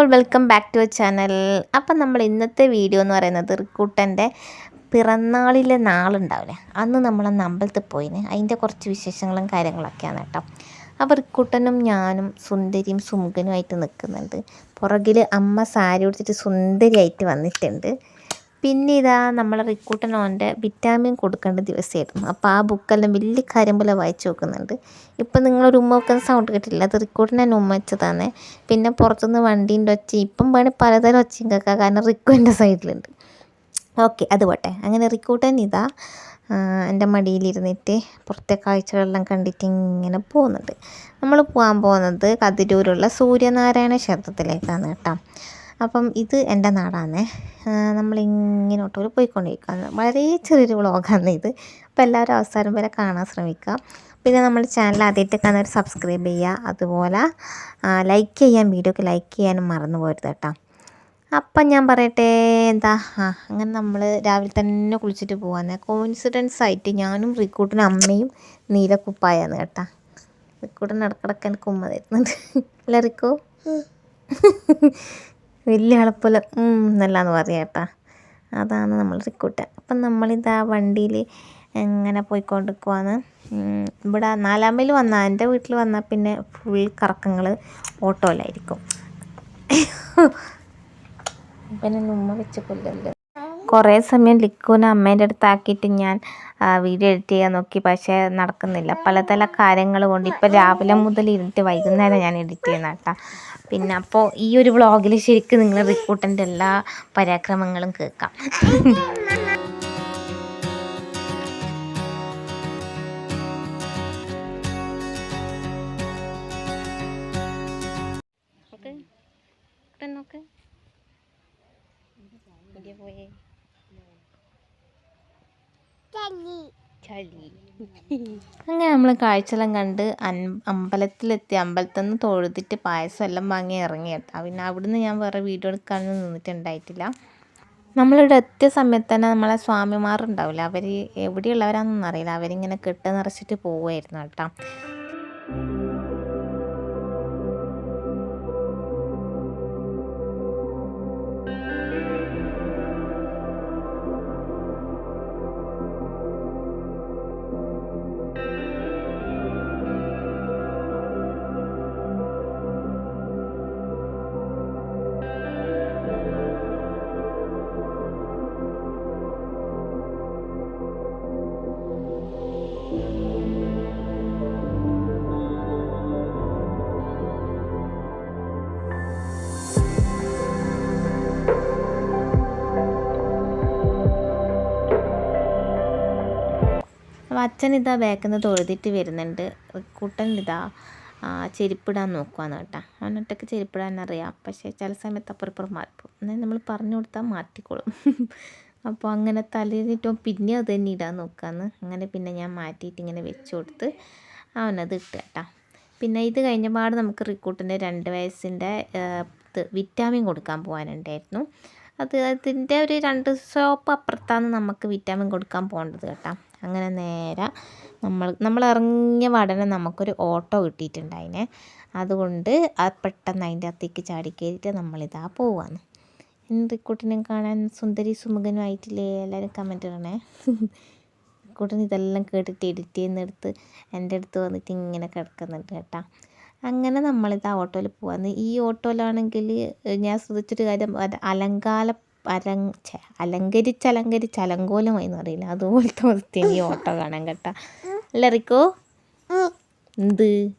All welcome back to our channel അപ്പം നമ്മൾ ഇന്നത്തെ വീഡിയോ എന്ന് പറയുന്നത് റിക്കൂട്ടന്റെ പിറന്നാളിലെ നാളുണ്ടാവില്ലേ? അന്ന് നമ്മളന്ന് അമ്പലത്തിൽ പോയിന്. അതിന്റെ കുറച്ച് വിശേഷങ്ങളും കാര്യങ്ങളൊക്കെയാണ് കേട്ടോ. അപ്പോൾ റിക്കൂട്ടനും ഞാനും സുന്ദരിയും സുമുഖനുമായിട്ട് നിൽക്കുന്നുണ്ട്. പുറകിൽ അമ്മ സാരി ഉടുത്തിട്ട് സുന്ദരിയായിട്ട് വന്നിട്ടുണ്ട്. പിന്നെ ഇതാ നമ്മളെ റിക്കൂട്ടൻ ഓന്റെ വിറ്റാമിൻ കൊടുക്കേണ്ട ദിവസമായിരുന്നു അപ്പോൾ ആ ബുക്കെല്ലാം വലിയ കാര്യം പോലെ വായിച്ചു നോക്കുന്നുണ്ട്. ഇപ്പം നിങ്ങളൊരു ഉമ്മ വെക്കുന്ന സൗണ്ട് കേട്ടില്ല അത് റിക്കൂട്ടൻ തന്നെ ഉമ്മ വെച്ചതാണ് പിന്നെ പുറത്തുനിന്ന് വണ്ടീന്റെ ഒച്ച ഇപ്പം വേണേൽ പലതരം ഒച്ചയും കേൾക്കാം. കാരണം റിക്കു എന്റെ സൈഡിലുണ്ട്. ഓക്കെ അത് പോട്ടെ. അങ്ങനെ റിക്കൂട്ടൻ ഇതാ എന്റെ മടിയിലിരുന്നിട്ട് പുറത്തെ കാഴ്ചകളെല്ലാം കണ്ടിട്ട് ഇങ്ങനെ പോകുന്നുണ്ട്. നമ്മൾ പോകാൻ പോകുന്നത് കതിരൂരുള്ള സൂര്യനാരായണ ക്ഷേത്രത്തിലേക്കാണ് കേട്ടോ. അപ്പം ഇത് എന്റെ നാടാണ്. നമ്മളിങ്ങനെ ഓട്ടോയിൽ പോയിക്കൊണ്ടിരിക്കുകയാണ്. വളരെ ചെറിയൊരു വ്ളോഗാണ് ഇത്. അപ്പോൾ എല്ലാവരും അവസാനം വരെ കാണാൻ ശ്രമിക്കുക. പിന്നെ നമ്മുടെ ചാനൽ ആദ്യമായിട്ട് കാണുന്നവർ സബ്സ്ക്രൈബ് ചെയ്യുക. അതുപോലെ ലൈക്ക് ചെയ്യാൻ വീഡിയോക്ക് ലൈക്ക് ചെയ്യാനും മറന്നു പോരുത് കേട്ടോ. അപ്പം ഞാൻ പറയട്ടെ എന്താ? ആ അങ്ങനെ നമ്മൾ രാവിലെ തന്നെ കുളിച്ചിട്ട് പോകാന്ന് കോയിൻസിഡൻസ് ആയിട്ട് ഞാനും റിക്കൂട്ടിനും അമ്മയും നീലക്കുപ്പായാണ് കേട്ടോ. റിക്കൂട്ടിന് ഇടക്കിടക്ക് എനിക്ക് ഉമ്മ തരുന്നുണ്ട്. അല്ല റിക്കു? വലിയ ആളെപ്പോലെ എന്നല്ലാന്ന് പറയാം കേട്ടോ. അതാണ് നമ്മൾ റിക്കൂട്ടൻ അപ്പം നമ്മളിതാ വണ്ടിയിൽ എങ്ങനെ പോയിക്കൊണ്ടിരിക്കുവാന്ന് ഉം, ഇവിടെ നാലാം വന്നാൽ എന്റെ വീട്ടിൽ വന്നാൽ പിന്നെ ഫുൾ കറക്കങ്ങൾ ഓട്ടോയിലായിരിക്കും പിന്നെ ഉമ്മ വെച്ച് കൊല്ലല്ലോ. കുറേ സമയം ലിക്കുവിനെ അമ്മേന്റെ അടുത്താക്കിയിട്ട് ഞാൻ വീഡിയോ എഡിറ്റ് ചെയ്യാൻ നോക്കി. പക്ഷേ നടക്കുന്നില്ല. പല പല കാര്യങ്ങൾ കൊണ്ട് ഇപ്പോൾ രാവിലെ മുതൽ ഇരുന്നിട്ട് വൈകുന്നേരം ഞാൻ എഡിറ്റ് ചെയ്യുന്ന കേട്ടോ പിന്നെ അപ്പോൾ ഈ ഒരു വ്ളോഗിൽ ശരിക്കും നിങ്ങൾ റിക്കൂട്ടന്റെ എല്ലാ പരാക്രമങ്ങളും കേൾക്കാം. അങ്ങനെ നമ്മൾ കാഴ്ചയെല്ലാം കണ്ട് അൻ അമ്പലത്തിലെത്തി അമ്പലത്തിൽ നിന്ന് തൊഴുതിട്ട് പായസം എല്ലാം വാങ്ങി ഇറങ്ങി പിന്നെ അവിടുന്ന് ഞാൻ വേറെ വീഡിയോ എടുക്കാനൊന്നും നിന്നിട്ടുണ്ടായിട്ടില്ല. നമ്മളിവിടെ എത്തിയ സമയത്ത് തന്നെ നമ്മളെ സ്വാമിമാരുണ്ടാവില്ല? അവർ എവിടെയുള്ളവരാണെന്നൊന്നും അറിയില്ല. അവരിങ്ങനെ കെട്ട് നിറച്ചിട്ട് പോവുമായിരുന്നു കേട്ടോ. അച്ഛൻ ഇതാ ബാക്കിൽ നിന്ന് തൊഴുതിട്ട് വരുന്നുണ്ട്. കുട്ടൻ ഇതാ ചെരുപ്പിടാൻ നോക്കുവാന്ന് കേട്ടോ. അവനൊറ്റയ്ക്ക് ചെരുപ്പിടാൻ അറിയാം. പക്ഷേ ചില സമയത്ത് അപ്പുറപ്പുറം മാറിപ്പോകും. എന്നാൽ നമ്മൾ പറഞ്ഞു കൊടുത്താൽ മാറ്റിക്കോളും. അപ്പോൾ അങ്ങനെ തലയിലിട്ടോ പിന്നെ അത് തന്നെ ഇടാൻ നോക്കാന്ന്. അങ്ങനെ പിന്നെ ഞാൻ മാറ്റിയിട്ട് ഇങ്ങനെ വെച്ച് കൊടുത്ത് അവനത് ഇട്ട് കേട്ടോ. പിന്നെ ഇത് കഴിഞ്ഞ പാട് നമുക്ക് റിക്കൂട്ടിന്റെ രണ്ട് വയസ്സിന്റെ വിറ്റാമിൻ കൊടുക്കാൻ പോകാനുണ്ടായിരുന്നു. അത് അതിന്റെ ഒരു രണ്ട് സോപ്പ് അപ്പുറത്താണ് നമുക്ക് വിറ്റാമിൻ കൊടുക്കാൻ പോകേണ്ടത് കേട്ടോ. അങ്ങനെ നേരെ നമ്മൾ നമ്മൾ ഇറങ്ങിയ ഉടനെ നമുക്കൊരു ഓട്ടോ കിട്ടിയിട്ടുണ്ടായിനെ. അതുകൊണ്ട് ആ പെട്ടെന്ന് അതിന്റെ അകത്തേക്ക് ചാടി കയറിയിട്ട് നമ്മളിതാ പോവാണ്. റിക്കൂട്ടിനെ കാണാൻ സുന്ദരി സുമുഖനുമായിട്ടില്ലേ എല്ലാവരും കമന്റ് ഇടണേ. റിക്കൂട്ടൻ ഇതെല്ലാം കേട്ടിട്ട് എഡിറ്റ് ചെയ്യുന്നെടുത്ത് എന്റെ അടുത്ത് വന്നിട്ട് ഇങ്ങനെ കിടക്കുന്നുണ്ട് കേട്ടോ. അങ്ങനെ നമ്മളിതാ ഓട്ടോയിൽ പോവാന്ന് ഈ ഓട്ടോയിലാണെങ്കിൽ ഞാൻ ശ്രദ്ധിച്ചൊരു കാര്യം അലങ്കാല അലങ് ഛെ, അലങ്കരിച്ച് അലങ്കരിച്ച് അലങ്കോലമായി എന്ന് അറിയില്ല അതുപോലത്തെ അവസ്ഥയാണ് ഈ ഓട്ടോ കാണാൻ കേട്ടാ. അല്ല റിക്കോ? എന്ത്?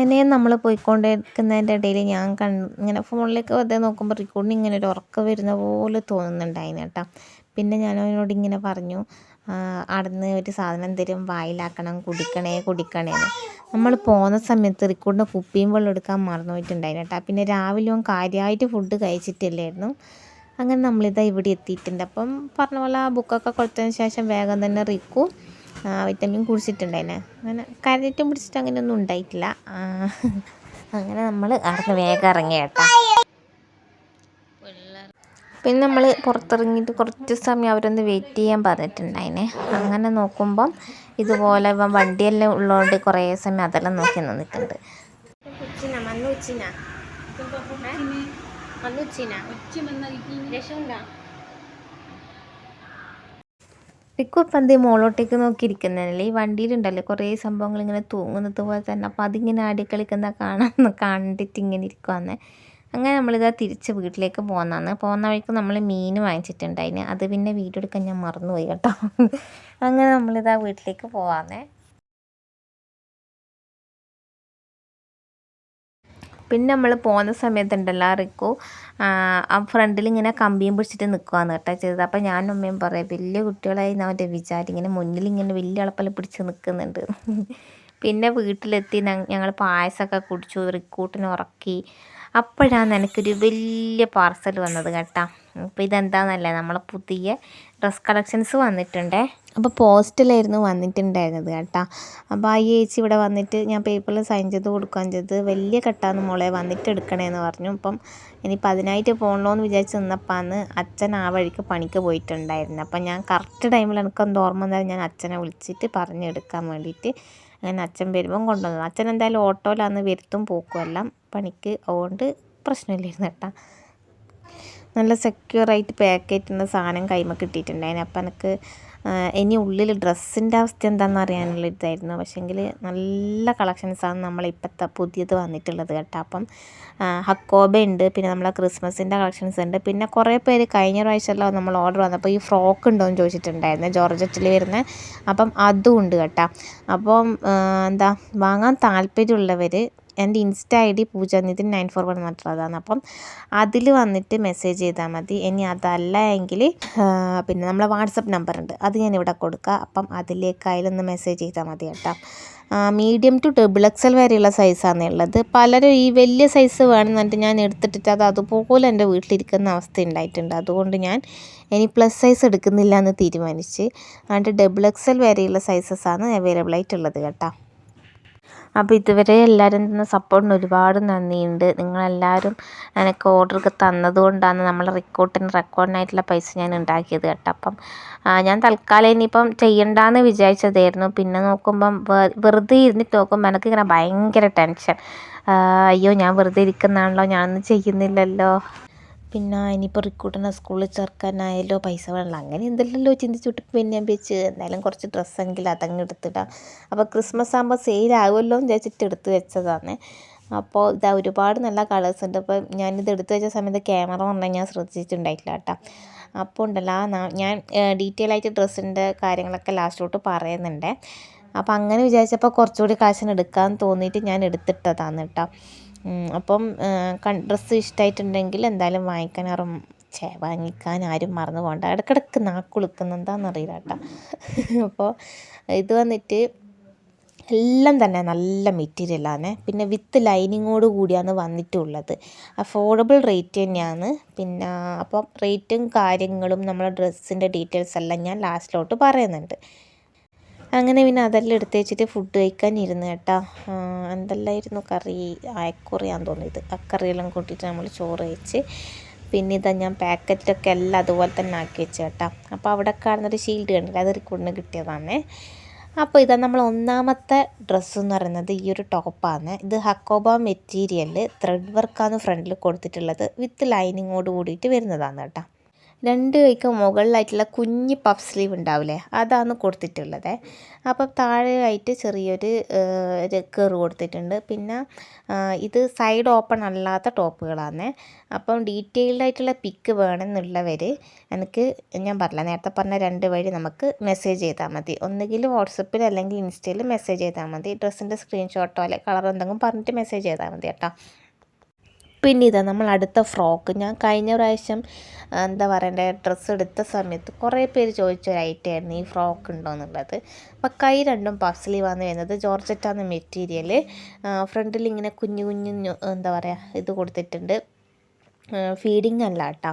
അങ്ങനെ നമ്മൾ പോയിക്കൊണ്ടിരിക്കുന്നതിന്റെ ഇടയിൽ ഞാൻ കൺ ഇങ്ങനെ ഫോണിലേക്ക് വെറുതെ നോക്കുമ്പോൾ റിക്കോർഡിന് ഇങ്ങനെ ഒരു ഉറക്കം വരുന്ന പോലെ തോന്നുന്നുണ്ടായിന് കേട്ടോ. പിന്നെ ഞാൻ അവനോട് ഇങ്ങനെ പറഞ്ഞു അവിടുന്ന് ഒരു സാധനം തരും വായിലാക്കണം കുടിക്കണേ കുടിക്കണേ നമ്മൾ പോകുന്ന സമയത്ത് റിക്കോർഡിന്റെ കുപ്പിയും വെള്ളം എടുക്കാൻ മറന്നു പോയിട്ടുണ്ടായിരുന്നു കേട്ടോ. പിന്നെ രാവിലെ അവൻ കാര്യമായിട്ട് ഫുഡ് കഴിച്ചിട്ടില്ലായിരുന്നു. അങ്ങനെ നമ്മളിതാ ഇവിടെ എത്തിയിട്ടുണ്ട്. അപ്പം പറഞ്ഞ പോലെ ആ ബുക്കൊക്കെ കൊടുത്തതിന് ശേഷം വേഗം തന്നെ റിക്കു വിറ്റമിൻ കുടിച്ചിട്ടുണ്ടായിന്. അങ്ങനെ കരഞ്ഞിട്ടും പിടിച്ചിട്ട് അങ്ങനെയൊന്നും ഉണ്ടായിട്ടില്ല. അങ്ങനെ നമ്മൾ അവിടുന്ന് വേഗം ഇറങ്ങി കേട്ടോ. പിന്നെ നമ്മൾ പുറത്തിറങ്ങിയിട്ട് കുറച്ച് സമയം അവരൊന്ന് വെയിറ്റ് ചെയ്യാൻ പറഞ്ഞിട്ടുണ്ടായിനെ. അങ്ങനെ നോക്കുമ്പം ഇതുപോലെ ഇവൻ വണ്ടിയെല്ലാം ഉള്ളതുകൊണ്ട് കുറേ സമയം അതെല്ലാം നോക്കി നിന്നിട്ടുണ്ട്. റിക്കു ഇപ്പം പന്തി മോളോട്ടേക്ക് നോക്കിയിരിക്കുന്നതല്ലേ? ഈ വണ്ടിയിലുണ്ടല്ലോ കുറേ സംഭവങ്ങൾ ഇങ്ങനെ തൂങ്ങുന്നത് പോലെ തന്നെ. അപ്പോൾ അതിങ്ങനെ ആടി കളിക്കുന്ന കാണാൻ കണ്ടിട്ട് ഇങ്ങനെ ഇരിക്കുവാന്ന്. അങ്ങനെ നമ്മളിതാ തിരിച്ച് വീട്ടിലേക്ക് പോകുന്നതാണ് പോകുന്ന വഴിക്ക് നമ്മൾ മീൻ വാങ്ങിച്ചിട്ടുണ്ടായിന്. അത് പിന്നെ വീഡിയോ എടുക്കാൻ ഞാൻ മറന്നുപോയി കേട്ടോ. അങ്ങനെ നമ്മളിതാ വീട്ടിലേക്ക് പോവാന്നേ. പിന്നെ നമ്മൾ പോകുന്ന സമയത്തുണ്ടല്ലോ റിക്കു ആ ഫ്രണ്ടിൽ ഇങ്ങനെ കമ്പിയും പിടിച്ചിട്ട് നിൽക്കുകയാണ് കേട്ടോ ചെയ്തത്. അപ്പോൾ ഞാനും അമ്മയും പറയാം വലിയ കുട്ടികളായി അവന്റെ വിചാരം ഇങ്ങനെ മുന്നിൽ ഇങ്ങനെ വലിയ അളപ്പല പിടിച്ച് നിൽക്കുന്നുണ്ട് പിന്നെ വീട്ടിലെത്തി ഞങ്ങൾ പായസമൊക്കെ കുടിച്ചു റിക്കൂട്ടിനെ ഉറക്കി. അപ്പോഴാണ് എനിക്കൊരു വലിയ പാർസൽ വന്നത് കേട്ടോ. അപ്പോൾ ഇതെന്താണെന്നല്ലേ നമ്മളെ പുതിയ ഡ്രസ് കളക്ഷൻസ് വന്നിട്ടുണ്ടേ. അപ്പോൾ പോസ്റ്റിലായിരുന്നു വന്നിട്ടുണ്ടായിരുന്നത് കേട്ടോ. അപ്പോൾ ആ ചേച്ചി ഇവിടെ വന്നിട്ട് ഞാൻ പേപ്പറിൽ സൈൻ ചെയ്ത് കൊടുക്കാൻ ചെയ്ത് വലിയ കെട്ടാന്ന് മോളെ വന്നിട്ട് എടുക്കണേന്ന് പറഞ്ഞു. അപ്പം ഇനിയിപ്പോൾ അതിനായിട്ട് പോകണമല്ലോ എന്ന് വിചാരിച്ച് നിന്നപ്പാന്ന് അച്ഛൻ ആ വഴിക്ക് പണിക്ക് പോയിട്ടുണ്ടായിരുന്നു. അപ്പം ഞാൻ കറക്റ്റ് ടൈമിൽ എനിക്കൊന്ന് ഓർമ്മ വന്നാൽ ഞാൻ അച്ഛനെ വിളിച്ചിട്ട് പറഞ്ഞെടുക്കാൻ വേണ്ടിയിട്ട് അങ്ങനെ അച്ഛൻ വരുമ്പം കൊണ്ടുവന്നു. അച്ഛൻ എന്തായാലും ഓട്ടോയിലാന്ന് വരുത്തും പോക്കുമെല്ലാം പണിക്ക് അതുകൊണ്ട് പ്രശ്നമില്ലായിരുന്നു കേട്ടോ. നല്ല സെക്യൂറായിട്ട് പാക്ക് സാധനം കൈമ കിട്ടിയിട്ടുണ്ടായിരുന്നു. അപ്പം എനിക്ക് ഇനി ഉള്ളിൽ ഡ്രസ്സിന്റെ അവസ്ഥ എന്താണെന്ന് അറിയാനുള്ള ഇതായിരുന്നു. പക്ഷേങ്കിൽ നല്ല കളക്ഷൻസാണ് നമ്മളിപ്പോഴത്തെ പുതിയത് വന്നിട്ടുള്ളത് കേട്ടോ. അപ്പം ഹക്കോബ ഉണ്ട് പിന്നെ നമ്മളെ ക്രിസ്മസിന്റെ കളക്ഷൻസ് ഉണ്ട് പിന്നെ കുറേ പേര് കഴിഞ്ഞ പ്രാവശ്യമെല്ലാം നമ്മൾ ഓർഡർ വന്നപ്പോൾ ഈ ഫ്രോക്ക് ഉണ്ടോ എന്ന് ചോദിച്ചിട്ടുണ്ടായിരുന്നു. ജോർജറ്റിൽ വരുന്ന അപ്പം അതും ഉണ്ട് കേട്ടോ. അപ്പം എന്താ വാങ്ങാൻ താല്പര്യമുള്ളവർ എന്റെ insta I D Pooja Nithin nine four one പറഞ്ഞിട്ടുള്ളതാണ് അപ്പം അതിൽ വന്നിട്ട് മെസ്സേജ് ചെയ്താൽ മതി. ഇനി അതല്ല എങ്കിൽ പിന്നെ നമ്മളെ വാട്സപ്പ് നമ്പർ ഉണ്ട്. അത് ഞാൻ ഇവിടെ കൊടുക്കുക അപ്പം അതിലേക്ക് അതിലൊന്ന് മെസ്സേജ് ചെയ്താൽ മതി കേട്ടോ. മീഡിയം ടു ഡബിൾ എക്സൽ വരെയുള്ള സൈസാണ് ഉള്ളത്. പലരും ഈ വലിയ സൈസ് വേണമെന്നിട്ട് ഞാൻ എടുത്തിട്ടിട്ട് അത് അതുപോലെ എന്റെ വീട്ടിലിരിക്കുന്ന അവസ്ഥ ഉണ്ടായിട്ടുണ്ട്. അതുകൊണ്ട് ഞാൻ ഇനി പ്ലസ് സൈസ് എടുക്കുന്നില്ല എന്ന് തീരുമാനിച്ച് അതുകൊണ്ട് ഡബിൾ എക്സൽ വരെയുള്ള സൈസസ് ആണ് അവൈലബിൾ ആയിട്ടുള്ളത് കേട്ടോ. അപ്പോൾ ഇതുവരെ എല്ലാവരും തന്ന സപ്പോർട്ടിന് ഒരുപാട് നന്ദിയുണ്ട്. നിങ്ങളെല്ലാവരും എനിക്ക് ഓർഡറൊക്കെ തന്നതുകൊണ്ടാണ് നമ്മൾ റിക്കോർഡിന് റെക്കോർഡിനായിട്ടുള്ള പൈസ ഞാൻ ഉണ്ടാക്കിയത് കേട്ടോ. അപ്പം ഞാൻ തൽക്കാലം ഇനിയിപ്പം ചെയ്യണ്ടെന്ന് വിചാരിച്ചതായിരുന്നു. പിന്നെ നോക്കുമ്പം വെറുതെ ഇരുന്നിട്ട് നോക്കുമ്പോൾ എനിക്കിങ്ങനെ ഭയങ്കര ടെൻഷൻ അയ്യോ ഞാൻ വെറുതെ ഇരിക്കുന്നതാണല്ലോ ഞാനൊന്നും ചെയ്യുന്നില്ലല്ലോ. പിന്നെ ഇനിയിപ്പോൾ റിക്രൂട്ടിനെ സ്കൂളിൽ ചേർക്കാനായാലോ പൈസ വേണമല്ലോ അങ്ങനെ എന്തെല്ലാമല്ലോ ചിന്തിച്ചിട്ട് പിന്നെ ഞാൻ വെച്ച് എന്തായാലും കുറച്ച് ഡ്രസ്സെങ്കിലും അതങ്ങ് എടുത്തിടാം. അപ്പോൾ ക്രിസ്മസ് ആകുമ്പോൾ സെയിൽ ആകുമല്ലോ എന്ന് വിചാരിച്ചിട്ട് എടുത്ത് വെച്ചതാണ്. അപ്പോൾ ഇതാ ഒരുപാട് നല്ല കളേഴ്സ് ഉണ്ട്. അപ്പോൾ ഞാനിത് എടുത്തു വെച്ച സമയത്ത് ക്യാമറ വന്നാൽ ഞാൻ ശ്രദ്ധിച്ചിട്ടുണ്ടായിട്ടില്ല കേട്ടോ. അപ്പോൾ ഉണ്ടല്ലോ ഞാൻ ഡീറ്റെയിൽ ആയിട്ട് ഡ്രസ്സിന്റെ കാര്യങ്ങളൊക്കെ ലാസ്റ്റോട്ട് പറയുന്നുണ്ട്. അപ്പോൾ അങ്ങനെ വിചാരിച്ചപ്പോൾ കുറച്ചുകൂടി കാശിന് എടുക്കാമെന്ന് തോന്നിയിട്ട് ഞാൻ എടുത്തിട്ടതാണ് കേട്ടോ. അപ്പം ഡ്രസ്സ് ഇഷ്ടമായിട്ടുണ്ടെങ്കിൽ എന്തായാലും വാങ്ങിക്കാനാറും ചേ വാങ്ങിക്കാൻ ആരും മറന്നു പോകണ്ട. ഇടയ്ക്കിടയ്ക്ക് നാക്കുളുക്കുന്ന എന്താണെന്നറിയില്ല കേട്ടോ അപ്പോൾ ഇത് വന്നിട്ട് എല്ലാം തന്നെ നല്ല മെറ്റീരിയലാണ്. പിന്നെ വിത്ത് ലൈനിങ്ങോട് കൂടിയാണ് വന്നിട്ടുള്ളത്. അഫോർഡബിൾ റേറ്റ് തന്നെയാണ്. പിന്നെ അപ്പം റേറ്റും കാര്യങ്ങളും നമ്മളെ ഡ്രസ്സിന്റെ ഡീറ്റെയിൽസ് എല്ലാം ഞാൻ ലാസ്റ്റിലോട്ട് പറയുന്നുണ്ട്. അങ്ങനെ പിന്നെ അതെല്ലാം എടുത്ത് വെച്ചിട്ട് ഫുഡ് കഴിക്കാൻ ഇരുന്ന് കേട്ടോ എന്തെല്ലാമായിരുന്നു കറി? അയക്കുറിയാന്ന് തോന്നിയത് അക്കറിയെല്ലാം കറിയെല്ലാം കൂട്ടിയിട്ട് നമ്മൾ ചോറ് കഴിച്ച് പിന്നെ ഇതാ ഞാൻ പാക്കറ്റൊക്കെ എല്ലാം അതുപോലെ തന്നെ ആക്കി വെച്ച് കേട്ടോ. അപ്പോൾ അവിടെ കാണുന്നൊരു ഷീൽഡ് കണ്ടില്ല? അത് റിക്കൂഡിന് കിട്ടിയതാണ്. അപ്പോൾ ഇതാ നമ്മൾ ഒന്നാമത്തെ ഡ്രസ്സ് എന്ന് പറയുന്നത് ഈ ഒരു ടോപ്പാണ് ഇത് ഹക്കോബ മെറ്റീരിയൽ ത്രെഡ് വർക്കാണ് ഫ്രണ്ടിൽ കൊടുത്തിട്ടുള്ളത്. വിത്ത് ലൈനിങ്ങോട് കൂടിയിട്ട് വരുന്നതാണ് കേട്ടോ. രണ്ട് കൈക്ക് മുകളിലായിട്ടുള്ള കുഞ്ഞ് പഫ് സ്ലീവ് ഉണ്ടാവില്ലേ? അതാണ് കൊടുത്തിട്ടുള്ളത്. അപ്പം താഴെയായിട്ട് ചെറിയൊരു ഒരു കൊടുത്തിട്ടുണ്ട്. പിന്നെ ഇത് സൈഡ് ഓപ്പൺ അല്ലാത്ത ടോപ്പുകളാണ്. അപ്പം ഡീറ്റെയിൽഡ് ആയിട്ടുള്ള പിക്ക് വേണമെന്നുള്ളവർ എനിക്ക് ഞാൻ പറഞ്ഞില്ല നേരത്തെ പറഞ്ഞ രണ്ട് വഴി നമുക്ക് മെസ്സേജ് ചെയ്താൽ മതി. ഒന്നുകിൽ വാട്സപ്പിൽ അല്ലെങ്കിൽ ഇൻസ്റ്റയിൽ മെസ്സേജ് ചെയ്താൽ മതി. ഡ്രസ്സിന്റെ സ്ക്രീൻഷോട്ടോ അല്ലെങ്കിൽ കളർ എന്തെങ്കിലും പറഞ്ഞിട്ട് മെസ്സേജ് ചെയ്താൽ മതി കേട്ടോ. പിന്നെ ഇതാ നമ്മൾ അടുത്ത ഫ്രോക്ക്. ഞാൻ കഴിഞ്ഞ പ്രാവശ്യം എന്താ പറയണ്ടേ ഡ്രസ്സ് എടുത്ത സമയത്ത് കുറേ പേര് ചോദിച്ച ഒരു ഐറ്റമായിരുന്നു ഈ ഫ്രോക്ക് ഉണ്ടോ? എന്നുള്ളത്. അപ്പോൾ കൈ രണ്ടും പഫ് സ്ലീവാണ് വരുന്നത് ജോർജറ്റാണ് മെറ്റീരിയൽ ഫ്രണ്ടിൽ ഇങ്ങനെ കുഞ്ഞു കുഞ്ഞു എന്താ പറയുക ഇത് കൊടുത്തിട്ടുണ്ട്. ഫീഡിങ് അല്ല കേട്ടോ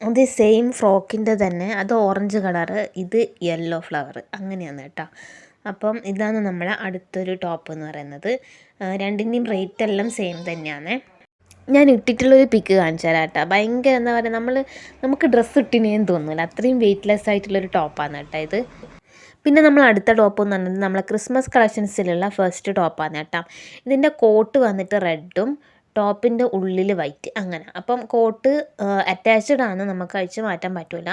അത് സെയിം ഫ്രോക്കിന്റെ തന്നെ അത് ഓറഞ്ച് കളറ് ഇത് യെല്ലോ ഫ്ലവർ അങ്ങനെയാണ് കേട്ടോ അപ്പം ഇതാണ് നമ്മളെ അടുത്തൊരു ടോപ്പ് എന്ന് പറയുന്നത്. രണ്ടിന്റെയും റേറ്റ് എല്ലാം സെയിം തന്നെയാണ്. ഞാൻ ഇട്ടിട്ടുള്ളൊരു പിക്ക് കാണിച്ചു തരാം കേട്ടോ ഭയങ്കര എന്താ പറയുക നമ്മൾ നമുക്ക് ഡ്രസ്സ് ഇട്ടിനേന്ന് തോന്നില്ല അത്രയും വെയ്റ്റ്ലെസ് ആയിട്ടുള്ളൊരു ടോപ്പാണ് കേട്ടോ ഇത്. പിന്നെ നമ്മൾ അടുത്ത ടോപ്പ് എന്ന് പറഞ്ഞത് നമ്മളെ ക്രിസ്മസ് കളക്ഷൻസിലുള്ള ഫസ്റ്റ് ടോപ്പാണ് കേട്ടോ. ഇതിന്റെ കോട്ട് വന്നിട്ട് റെഡും ടോപ്പിന്റെ ഉള്ളിൽ വൈറ്റ് അങ്ങനെ. അപ്പം കോട്ട് അറ്റാച്ച്ഡ് ആണ്. നമുക്ക് അഴിച്ച് മാറ്റാൻ പറ്റില്ല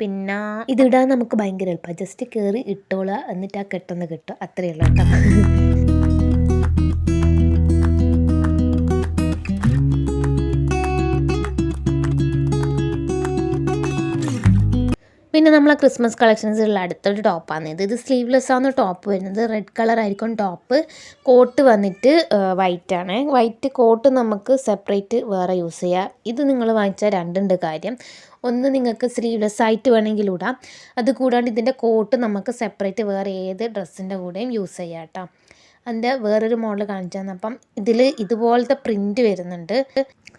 പിന്നെ ഇതിടാൻ നമുക്ക് ഭയങ്കര എളുപ്പമാണ് ജസ്റ്റ് കയറി ഇട്ടോളുക എന്നിട്ട് ആ കെട്ടെന്ന് കിട്ടുക അത്രയേ ഉള്ളൂ കേട്ടോ. പിന്നെ നമ്മൾ ക്രിസ്മസ് കളക്ഷൻസിലുള്ള അടുത്തൊരു ടോപ്പാണ് ഇത് ഇത് സ്ലീവ്ലെസ് ആണ് ടോപ്പ് വരുന്നത്. റെഡ് കളർ ആയിരിക്കും ടോപ്പ് കോട്ട് വന്നിട്ട് വൈറ്റ് ആണ്. വൈറ്റ് കോട്ട് നമുക്ക് സെപ്പറേറ്റ് വേറെ യൂസ് ചെയ്യാം. ഇത് നിങ്ങൾ വാങ്ങിച്ചാൽ രണ്ടുണ്ട് കാര്യം. ഒന്ന് നിങ്ങൾക്ക് സ്ലീവ്ലെസ് ആയിട്ട് വേണമെങ്കിൽ ഇടാം. അത് കൂടാണ്ട് ഇതിന്റെ കോട്ട് നമുക്ക് സെപ്പറേറ്റ് വേറെ ഏത് ഡ്രസ്സിന്റെ കൂടെയും യൂസ് ചെയ്യാം കേട്ടോ അതിന്റെ വേറൊരു മോഡൽ കാണിച്ചു തന്നെ അപ്പം ഇതിൽ ഇതുപോലത്തെ പ്രിന്റ് വരുന്നുണ്ട്.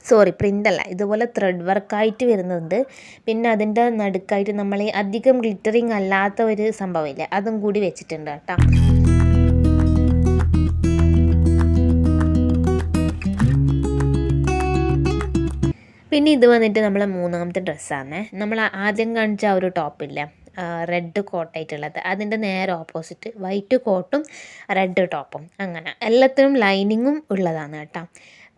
സോറി പ്രിന്റ് അല്ല. ഇതുപോലെ ത്രെഡ് വർക്കായിട്ട് വരുന്നുണ്ട്. പിന്നെ അതിന്റെ നടുക്കായിട്ട് നമ്മൾ അധികം ഗ്ലിറ്ററിങ് അല്ലാത്ത ഒരു സംഭവമില്ലേ. അതും കൂടി വെച്ചിട്ടുണ്ട് കേട്ടോ. പിന്നെ ഇത് വന്നിട്ട് നമ്മളെ മൂന്നാമത്തെ ഡ്രസ്സാണ് നമ്മൾ ആദ്യം കാണിച്ച ആ ഒരു ടോപ്പില്ലേ റെഡ് കോട്ടായിട്ടുള്ളത്. അതിന്റെ നേരെ ഓപ്പോസിറ്റ് വൈറ്റ് കോട്ടും റെഡ് ടോപ്പും. അങ്ങനെ. എല്ലാത്തിനും ലൈനിങ്ങും ഉള്ളതാണ് കേട്ടോ.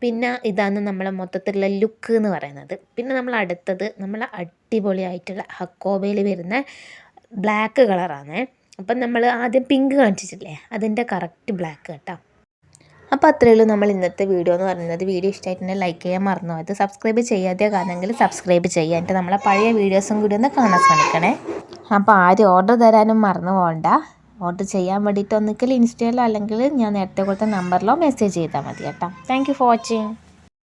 പിന്നെ ഇതാണ് നമ്മളെ മൊത്തത്തിലുള്ള ലുക്ക് എന്ന് പറയുന്നത്. പിന്നെ നമ്മൾ അടുത്തത് നമ്മൾ അടിപൊളിയായിട്ടുള്ള ഹക്കോബയിൽ വരുന്ന ബ്ലാക്ക് കളറാണ് അപ്പം നമ്മൾ ആദ്യം പിങ്ക് കാണിച്ചിട്ടില്ലേ? അതിന്റെ കറക്റ്റ് ബ്ലാക്ക് കേട്ടോ. അപ്പോൾ അത്രയേ ഉള്ളൂ നമ്മൾ ഇന്നത്തെ വീഡിയോ എന്ന് പറയുന്നത്. വീഡിയോ ഇഷ്ടമായിട്ടുണ്ടെങ്കിൽ ലൈക്ക് ചെയ്യാൻ മറന്നു. പോയത് സബ്സ്ക്രൈബ് ചെയ്യാതെ കാണുമെങ്കിൽ സബ്സ്ക്രൈബ് ചെയ്യുക. എന്നിട്ട് നമ്മളെ പഴയ വീഡിയോസും കൂടി ഒന്ന് കാണാൻ ശ്രമിക്കണേ. അപ്പോൾ ആരും ഓർഡർ തരാനും മറന്നു പോകണ്ട. ഓർഡർ ചെയ്യാൻ വേണ്ടിയിട്ട് ഒന്നിക്കൽ ഇൻസ്റ്റയിലോ അല്ലെങ്കിൽ ഞാൻ നേരത്തെ കൊടുത്ത നമ്പറിലോ മെസ്സേജ് ചെയ്താൽ മതി കേട്ടോ. Thank for watching